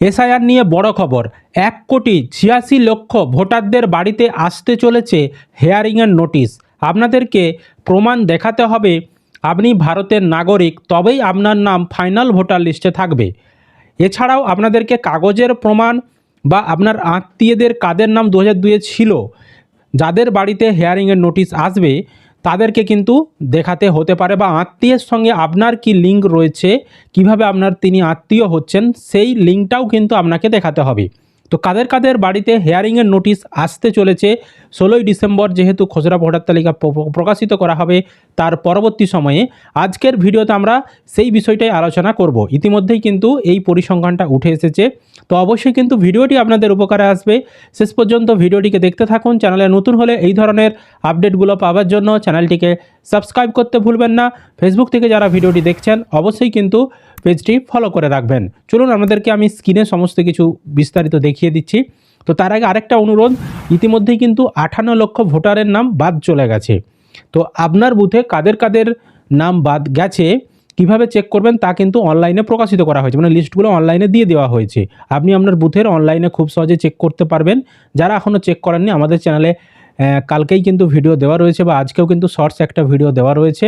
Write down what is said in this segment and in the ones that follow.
SIR নিয়ে বড় খবর। এক কোটি ছিয়াশি লক্ষ ভোটারদের বাড়িতে আসতে চলেছে হেয়ারিংয়ের নোটিশ। আপনাদেরকে প্রমাণ দেখাতে হবে, আপনি ভারতের নাগরিক, তবেই আপনার নাম ফাইনাল ভোটার লিস্টে থাকবে। এছাড়াও আপনাদেরকে কাগজের প্রমাণ বা আপনার আত্মীয়দের কাদের নাম দু হাজার ছিল, যাদের বাড়িতে হেয়ারিংয়ের নোটিশ আসবে তাদেরকে কিন্তু দেখাতে হতে পারে বা আত্মীয়ের সঙ্গে আপনার কি লিঙ্ক রয়েছে, কীভাবে আপনার তিনি আত্মীয় হচ্ছেন, সেই লিঙ্কটাও কিন্তু আপনাকে দেখাতে হবে। তো কাদের কাদের বাড়িতে হেয়ারিংয়ের নোটিশ আসতে চলেছে ষোলোই ডিসেম্বর যেহেতু খসড়া ভোটার তালিকা প্রকাশিত করা হবে, তার পরবর্তী সময়ে আজকের ভিডিওতে আমরা সেই বিষয়টাই আলোচনা করব। ইতিমধ্যেই কিন্তু এই পরিসংখ্যানটা উঠে এসেছে। তো অবশ্যই কিন্তু ভিডিওটি আপনাদের উপকারে আসবে। শেষ পর্যন্ত ভিডিওটিকে দেখতে থাকুন। চ্যানেলে নতুন হলে এই ধরনের আপডেটগুলো পাওয়ার জন্য চ্যানেলটিকে সাবস্ক্রাইব করতে ভুলবেন না। ফেসবুক থেকে যারা ভিডিওটি দেখছেন, অবশ্যই কিন্তু পেজটি ফলো করে রাখবেন। চলুন আমাদেরকে আমি স্ক্রিনে সমস্ত কিছু বিস্তারিত দেখিয়ে দিচ্ছি। তো তার আগে আরেকটা অনুরোধ, ইতিমধ্যেই কিন্তু আঠান্ন লক্ষ ভোটারের নাম বাদ চলে গেছে। তো আপনার বুথে কাদের কাদের নাম বাদ গেছে, কীভাবে চেক করবেন তা কিন্তু অনলাইনে প্রকাশিত করা হয়েছে। মানে লিস্টগুলো অনলাইনে দিয়ে দেওয়া হয়েছে। আপনি আপনার বুথের অনলাইনে খুব সহজে চেক করতে পারবেন। যারা এখনও চেক করেননি, আমাদের চ্যানেলে কালকেই কিন্তু ভিডিও দেওয়া রয়েছে বা আজকেও কিন্তু শর্টস একটা ভিডিও দেওয়া রয়েছে।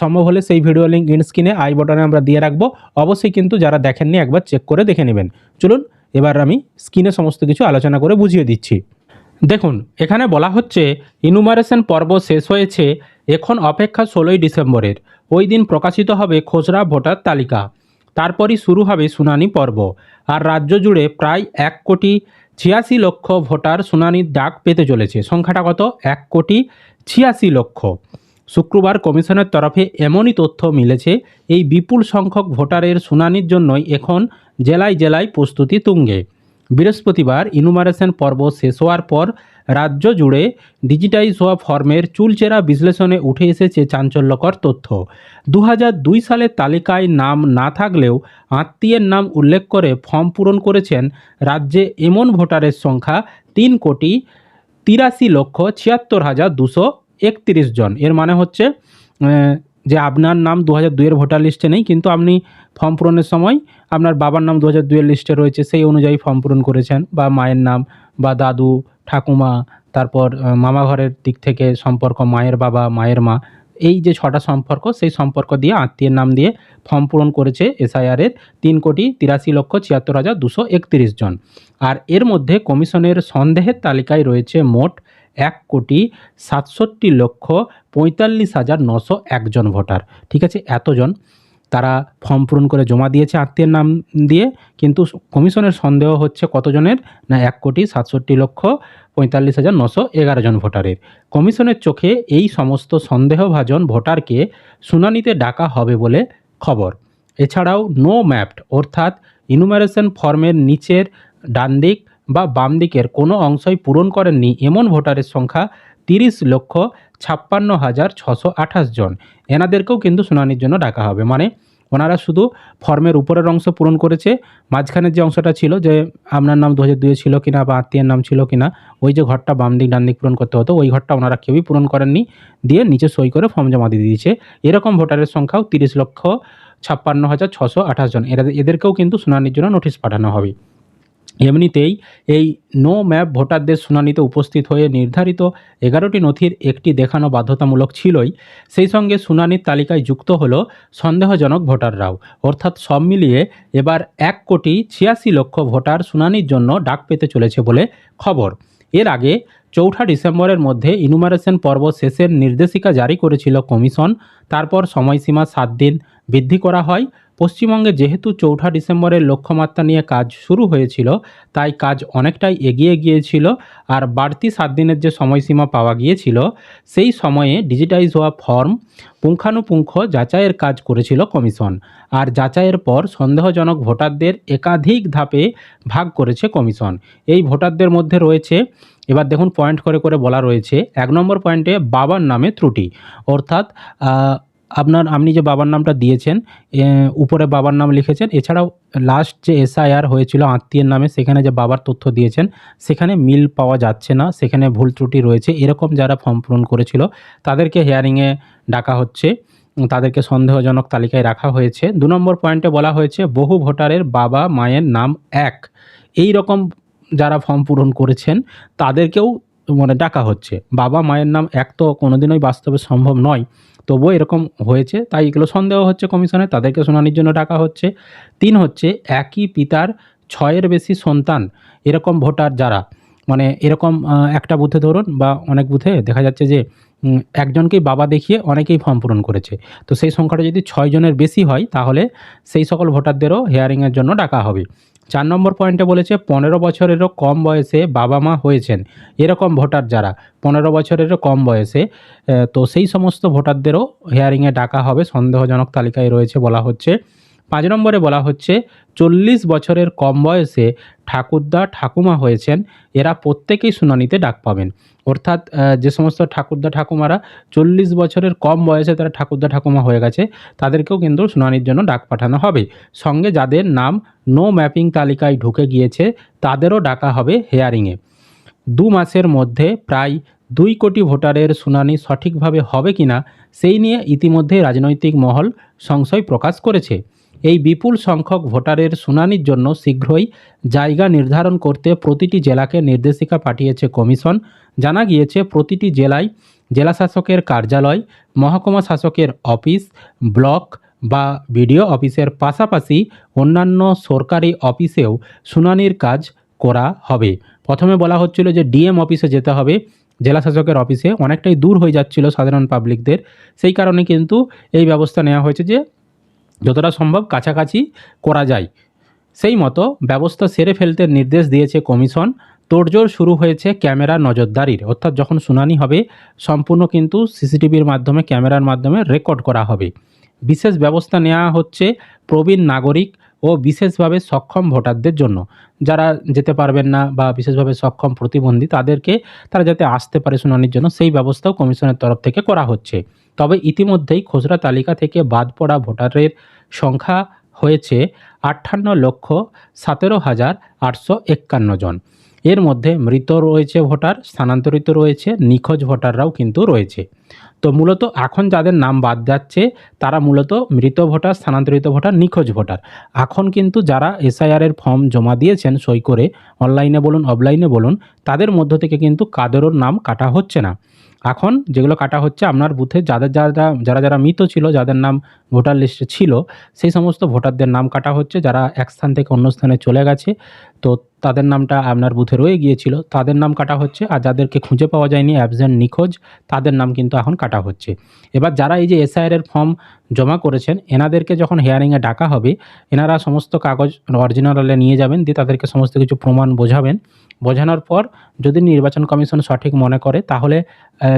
সম্ভব হলে সেই ভিডিও লিঙ্ক ইন স্ক্রিনে আই বটনে আমরা দিয়ে রাখব। অবশ্যই কিন্তু যারা দেখেননি, একবার চেক করে দেখে নেবেন। চলুন এবার আমি স্ক্রিনে সমস্ত কিছু আলোচনা করে বুঝিয়ে দিচ্ছি। দেখুন, এখানে বলা হচ্ছে ইনুমারেশন পর্ব শেষ হয়েছে এখন অপেক্ষা ষোলোই ডিসেম্বরের। ওই দিন প্রকাশিত হবে খসড়া ভোটার তালিকা। তারপরই শুরু হবে শুনানি পর্ব। আর রাজ্য জুড়ে প্রায় এক কোটি ছিয়াশি লক্ষ ভোটার শুনানির ডাক পেতে চলেছে। সংখ্যাটা কত? এক কোটি ছিয়াশি লক্ষ। শুক্রবার কমিশনের তরফে এমনই তথ্য মিলেছে, এই বিপুল সংখ্যক ভোটারের শুনানির জন্যই এখন জেলায় জেলায় প্রস্তুতি তুঙ্গে। বৃহস্পতিবার ইনুমারেশন পর্ব শেষ হওয়ার পর রাজ্য জুড়ে ডিজিটাইজ হওয়া ফর্মের চুলচেরা বিশ্লেষণে উঠে এসেছে চাঞ্চল্যকর তথ্য। দু দুই সালের তালিকায় নাম না থাকলেও আত্মীয়ের নাম উল্লেখ করে ফর্ম পূরণ করেছেন রাজ্যে এমন ভোটারের সংখ্যা তিন কোটি তিরাশি লক্ষ ছিয়াত্তর হাজার দুশো একত্রিশ জন। এর মানে হচ্ছে যে আপনার নাম দু হাজার দুইয়ের ভোটার লিস্টে নেই, কিন্তু আপনি ফর্ম পূরণের সময় আপনার বাবার নাম দু হাজার দুইয়ের লিস্টে রয়েছে, সেই অনুযায়ী ফর্ম পূরণ করেছেন। বা মায়ের নাম, বা দাদু, ঠাকুমা, তারপর মামা ঘরের দিক থেকে সম্পর্ক, মায়ের বাবা, মায়ের মা, এই যে ছটা সম্পর্ক, সেই সম্পর্ক দিয়ে আত্মীয়ের নাম দিয়ে ফর্ম পূরণ করেছে এসআইআরের তিন কোটি তিরাশি লক্ষ ছিয়াত্তর হাজার দুশো একত্রিশ জন। আর এর মধ্যে কমিশনের সন্দেহের তালিকায় রয়েছে মোট এক কোটি সাতষট্টি লক্ষ পঁয়তাল্লিশ হাজার নশো একজন ভোটার। ঠিক আছে? এতজন। তারা ফর্ম পূরণ করে জমা দিয়েছে আত্মীয়ের নাম দিয়ে, কিন্তু কমিশনের সন্দেহ হচ্ছে কতজনের? না, এক কোটি সাতষট্টি লক্ষ পঁয়তাল্লিশ হাজার নশো এগারো জন ভোটারের। কমিশনের চোখে এই সমস্ত সন্দেহভাজন ভোটারকে শুনানিতে ডাকা হবে বলে খবর। এছাড়াও নো ম্যাপড, অর্থাৎ ইনুমারেশন ফর্মের নিচের ডান দিক বা বাম দিকের কোনো অংশই পূরণ করেননি এমন ভোটারের সংখ্যা তিরিশ লক্ষ ছাপ্পান্ন হাজার ছশো আঠাশ জন। এনাদেরকেও কিন্তু শুনানির জন্য ডাকা হবে। মানে ওনারা শুধু ফর্মের উপরের অংশ পূরণ করেছে, মাঝখানের যে অংশটা ছিল যে আপনার নাম দু হাজার দুয়ে ছিল কিনা বা আত্মীয়ের নাম ছিল কিনা, ওই যে ঘরটা বাম দিক, ডান দিক পূরণ করতে হতো, ওই ঘরটা ওনারা কেউই পূরণ করেননি। দিয়ে নিচে সই করে ফর্ম জমা দিয়ে দিয়েছে। এরকম ভোটারের সংখ্যাও তিরিশ লক্ষ ছাপ্পান্ন হাজার ছশো আঠাশ জন। এরা, এদেরকেও কিন্তু শুনানির জন্য নোটিশ পাঠানো হবে। এমনিতেই এই নো ম্যাপ ভোটারদের শুনানিতে উপস্থিত হয়ে নির্ধারিত এগারোটি নথির একটি দেখানো বাধ্যতামূলক ছিলই। সেই সঙ্গে শুনানির তালিকায় যুক্ত হল সন্দেহজনক ভোটাররাও। অর্থাৎ সব মিলিয়ে এবার এক কোটি ছিয়াশি লক্ষ ভোটার শুনানির জন্য ডাক পেতে চলেছে বলে খবর। এর আগে চৌঠা ডিসেম্বরের মধ্যে ইনুমারেশন পর্ব শেষের নির্দেশিকা জারি করেছিল কমিশন। তারপর সময়সীমা সাত দিন বৃদ্ধি করা হয়। পশ্চিমবঙ্গে যেহেতু চৌঠা ডিসেম্বরের লক্ষ্যমাত্রা নিয়ে কাজ শুরু হয়েছিল, তাই কাজ অনেকটাই এগিয়ে গিয়েছিল আর বাড়তি সাত দিনের যে সময়সীমা পাওয়া গিয়েছিল, সেই সময়ে ডিজিটাইজ হওয়া ফর্ম পুঙ্খানুপুঙ্খ যাচাইয়ের কাজ করেছিল কমিশন। আর যাচাইয়ের পর সন্দেহজনক ভোটারদের একাধিক ধাপে ভাগ করেছে কমিশন। এই ভোটারদের মধ্যে রয়েছে, এবার দেখুন পয়েন্ট করে করে বলা রয়েছে, এক নম্বর পয়েন্টে বাবার নামে ত্রুটি। অর্থাৎ আপনার, আপনি যে বাবার নামটা দিয়েছেন উপরে বাবার নাম লিখেছেন, এছাড়াও লাস্ট যে এসআইআর হয়েছিল আত্মীয়ের নামে, সেখানে যে বাবার তথ্য দিয়েছেন, সেখানে মিল পাওয়া যাচ্ছে না, সেখানে ভুল ত্রুটি রয়েছে, এরকম যারা ফর্ম পূরণ করেছিল, তাদেরকে হেয়ারিংয়ে ডাকা হচ্ছে, তাদেরকে সন্দেহজনক তালিকায় রাখা হয়েছে। দু নম্বর পয়েন্টে বলা হয়েছে, বহু ভোটারের বাবা মায়ের নাম এক। এই রকম যারা ফর্ম পূরণ করেছেন, তাদেরকেও মানে ডাকা হচ্ছে। বাবা মায়ের নাম এক তো কোনোদিনই বাস্তবে সম্ভব নয়। তবুও এরকম হয়েছে। তাই এগুলো সন্দেহ হচ্ছে কমিশনে, তাদেরকে শুনানির জন্য ডাকা হচ্ছে। তিন হচ্ছে, একই পিতার ছয়ের বেশি সন্তান, এরকম ভোটার যারা। মানে এরকম একটা বুথে ধরুন বা অনেক বুথে দেখা যাচ্ছে যে একজনকেই বাবা দেখিয়ে অনেকেই ফর্ম পূরণ করেছে। তো সেই সংখ্যাটা যদি ছয় জনের বেশি হয়, তাহলে সেই সকল ভোটারদেরও হেয়ারিংয়ের জন্য ডাকা হবে। চার নম্বর পয়েন্টে বলেছে, পনেরো বছরেরও কম বয়সে বাবা মা হয়েছেন। এরকম ভোটার যারা, পনেরো বছরেরও কম বয়সে তো সেই সমস্ত ভোটারদেরও হেয়ারিংয়ে ডাকা হবে। সন্দেহজনক তালিকায় রয়েছে বলা হচ্ছে। পাঁচ নম্বরে বলা হচ্ছে, চল্লিশ বছরের কম বয়সে ঠাকুরদা ঠাকুমা হয়েছেন, এরা প্রত্যেকেই শুনানিতে ডাক পাবেন। অর্থাৎ যে সমস্ত ঠাকুরদা ঠাকুমারা চল্লিশ বছরের কম বয়সে তারা ঠাকুরদা ঠাকুমা হয়ে গেছে, তাদেরকেও কিন্তু শুনানির জন্য ডাক পাঠানো হবে। সঙ্গে যাদের নাম নো ম্যাপিং তালিকায় ঢুকে গিয়েছে, তাদেরও ডাকা হবে হেয়ারিংয়ে দু মাসের মধ্যে প্রায় দুই কোটি ভোটারের শুনানি সঠিকভাবে হবে কিনা, সেই নিয়ে ইতিমধ্যে রাজনৈতিক মহল সংশয় প্রকাশ করেছে। এই বিপুল সংখ্যক ভোটারের শুনানির জন্য শীঘ্রই জায়গা নির্ধারণ করতে প্রতিটি জেলাকে নির্দেশিকা পাঠিয়েছে কমিশন। জানা গিয়েছে, প্রতিটি জেলায় জেলাশাসকের কার্যালয়, মহকুমা শাসকের অফিস, ব্লক বা বিডিও অফিসের পাশাপাশি অন্যান্য সরকারি অফিসেও শুনানির কাজ করা হবে। প্রথমে বলা হচ্ছিল যে ডিএম অফিসে যেতে হবে। জেলা শাসকের অফিসে অনেকটাই দূর হয়ে যাচ্ছিল সাধারণ পাবলিকদের। সেই কারণে কিন্তু এই ব্যবস্থা নেওয়া হয়েছে যে যতটা সম্ভব কাছাকাছি করা যায়। সেই মতো ব্যবস্থা সেরে ফেলতে নির্দেশ দিয়েছে কমিশন। তোড়জোড় শুরু হয়েছে ক্যামেরা নজরদারির। অর্থাৎ যখন শুনানি হবে, সম্পূর্ণ কিন্তু সিসিটিভির মাধ্যমে, ক্যামেরার মাধ্যমে রেকর্ড করা হবে। বিশেষ ব্যবস্থা নেওয়া হচ্ছে প্রবীণ নাগরিক ও বিশেষভাবে সক্ষম ভোটারদের জন্য। যারা যেতে পারবেন না বা বিশেষভাবে সক্ষম প্রতিবন্ধী, তাদেরকে তারা যাতে আসতে পারে শুনানির জন্য, সেই ব্যবস্থাও কমিশনের তরফ থেকে করা হচ্ছে। তবে ইতিমধ্যেই খসড়া তালিকা থেকে বাদ পড়া ভোটারের সংখ্যা হয়েছে আটান্ন লক্ষ সতেরো হাজার আটশো একান্ন জন। এর মধ্যে মৃত রয়েছে ভোটার, স্থানান্তরিত রয়েছে, নিখোঁজ ভোটাররাও কিন্তু রয়েছে। তো মূলত এখন যাদের নাম বাদ যাচ্ছে, তারা মূলত মৃত ভোটার, স্থানান্তরিত ভোটার, নিখোঁজ ভোটার। এখন কিন্তু যারা এসআইআরের ফর্ম জমা দিয়েছেন সই করে, অনলাইনে বলুন, অফলাইনে বলুন, তাদের মধ্য থেকে কিন্তু কাদেরও নাম কাটা হচ্ছে না। এখন যেগুলো কাটা হচ্ছে, আপনার বুথে যাদের, যারা যারা যারা মৃত ছিল, যাদের নাম ভোটার লিস্টে ছিল, সেই সমস্ত ভোটারদের নাম কাটা হচ্ছে, যারা এক স্থান থেকে অন্য স্থানে চলে গেছে। তো তাদের নামটা আপনার বুথে রয়ে গিয়েছিল। তাদের নাম কাটা হচ্ছে, আর যাদেরকে খুঁজে পাওয়া যায়নি, অ্যাবসেন্ট নিখোঁজ, তাদের নাম কিন্তু এখন কাটা হচ্ছে। এবার যারা এই যে এসআইআরের ফর্ম জমা করেছেন, এনাদেরকে যখন হেয়ারিংয়ে ডাকা হবে, এনারা সমস্ত কাগজ অরিজিনালে নিয়ে যাবেন, দিয়ে তাদেরকে সমস্ত কিছু প্রমাণ বোঝাবেন। বোঝানোর পর যদি নির্বাচন কমিশন সঠিক মনে করে, তাহলে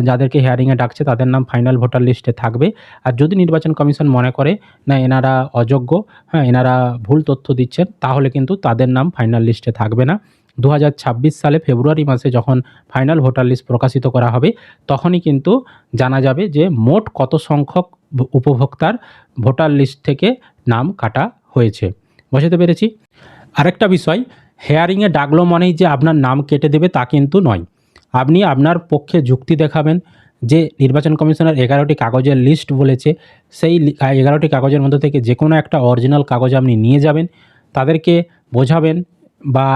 যাদেরকে হেয়ারিংয়ে ডাকছে তাদের নাম ফাইনাল ভোটার লিস্টে থাকবে। আর যদি নির্বাচন কমিশন মনে করে, না, এনারা অযোগ্য হ্যাঁ এনারা ভুল তথ্য দিচ্ছেন, তাহলে কিন্তু তাদের নাম ফাইনাল লিস্টে থাকবে না। দু হাজার ছাব্বিশ সালে ফেব্রুয়ারি মাসে যখন ফাইনাল ভোটার লিস্ট প্রকাশিত করা হবে, তখনই কিন্তু জানা যাবে যে মোট কত সংখ্যক উপভোক্তার ভোটার লিস্ট থেকে নাম কাটা হয়েছে। বুঝতে পেরেছি? আরেকটা বিষয় হেয়ারিংয়ে ডাকলো মানেই যে আপনার নাম কেটে দেবে তা কিন্তু নয়। আপনি আপনার পক্ষে যুক্তি দেখাবেন যে নির্বাচন কমিশনের এগারোটি কাগজের লিস্ট বলেছে। সেই এগারোটি কাগজের মধ্যে থেকে যে কোনো একটা অরিজিনাল কাগজ আপনি নিয়ে যাবেন। তাদেরকে বোঝাবেন বা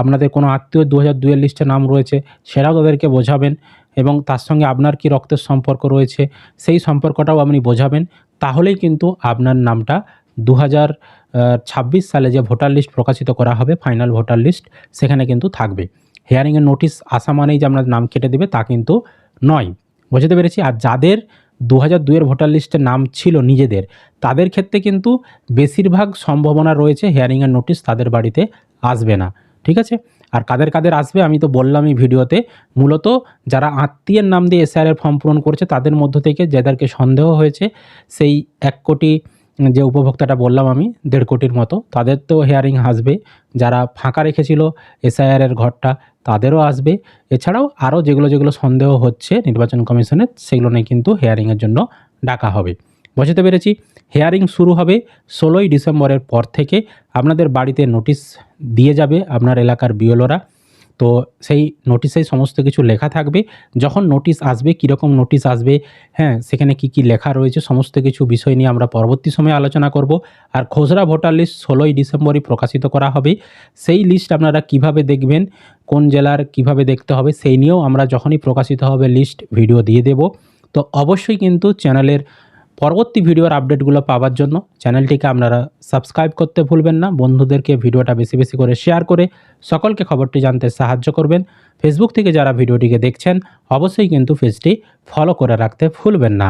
আপনাদের কোনো আত্মীয় দু হাজার দুয়ের লিস্টে নাম রয়েছে সেটাও তাদেরকে বোঝাবেন এবং তার সঙ্গে আপনার কি রক্তের সম্পর্ক রয়েছে সেই সম্পর্কটাও আপনি বোঝাবেন। তাহলেই কিন্তু আপনার নামটা দু হাজার ছাব্বিশ সালে যে ভোটার লিস্ট প্রকাশিত করা হবে ফাইনাল ভোটার লিস্ট, সেখানে কিন্তু থাকবে। হিয়ারিংয়ের নোটিশ আসা মানেই যে আপনার নাম কেটে দেবে, তা কিন্তু নয়। বুঝতে পেরেছি? আর যাদের দু হাজার দুয়ের ভোটার লিস্টে নাম ছিল নিজেদের, তাদের ক্ষেত্রে কিন্তু বেশিরভাগ সম্ভাবনা রয়েছে হিয়ারিংয়ের নোটিশ তাদের বাড়িতে আসবে না। ঠিক আছে? আর কাদের কাদের আসবে আমি তো বললামই ভিডিওতে, মূলত যারা আত্মীয়ের নাম দিয়ে এসআইআরের ফর্ম পূরণ করছে, তাদের মধ্য থেকে যাদেরকে সন্দেহ হয়েছে, সেই এক কোটি যে উপভোক্তাটা বললাম আমি, দেড় কোটির মতো, তাদের তো হেয়ারিং আসবে। যারা ফাঁকা রেখেছিল এসআইআরের ঘরটা, তাদেরও আসবে। এছাড়াও আরও যেগুলো যেগুলো সন্দেহ হচ্ছে নির্বাচন কমিশনের, সেগুলো নিয়ে কিন্তু হেয়ারিংয়ের জন্য ডাকা হবে। বুঝতে পেরেছি? হেয়ারিং শুরু হবে ষোলোই ডিসেম্বরের পর থেকে। আপনাদের বাড়িতে নোটিশ দিয়ে যাবে আপনার এলাকার বিএলওরা তো সেই নোটিশেই সমস্ত কিছু লেখা থাকবে। যখন নোটিশ আসবে, কীরকম নোটিশ আসবে হ্যাঁ সেখানে কি কি লেখা রয়েছে, সমস্ত কিছু বিষয় নিয়ে আমরা পরবর্তী সময়ে আলোচনা করব। আর খসড়া ভোটার লিস্ট ষোলোই ডিসেম্বরই প্রকাশিত করা হবে। সেই লিস্ট আপনারা কীভাবে দেখবেন, কোন জেলার কীভাবে দেখতে হবে, সেই নিয়েও আমরা যখনই প্রকাশিত হবে লিস্ট ভিডিও দিয়ে দেব। তো অবশ্যই কিন্তু চ্যানেলের পরবর্তী ভিডিওর আপডেটগুলো পাওয়ার জন্য চ্যানেলটিকে আপনারা সাবস্ক্রাইব করতে ভুলবেন না। বন্ধুদেরকে ভিডিওটা বেশি বেশি করে শেয়ার করে সকলকে খবরটি জানতে সাহায্য করবেন। ফেসবুক থেকে যারা ভিডিওটিকে দেখছেন, অবশ্যই কিন্তু পেজটি ফলো করে রাখতে ভুলবেন না।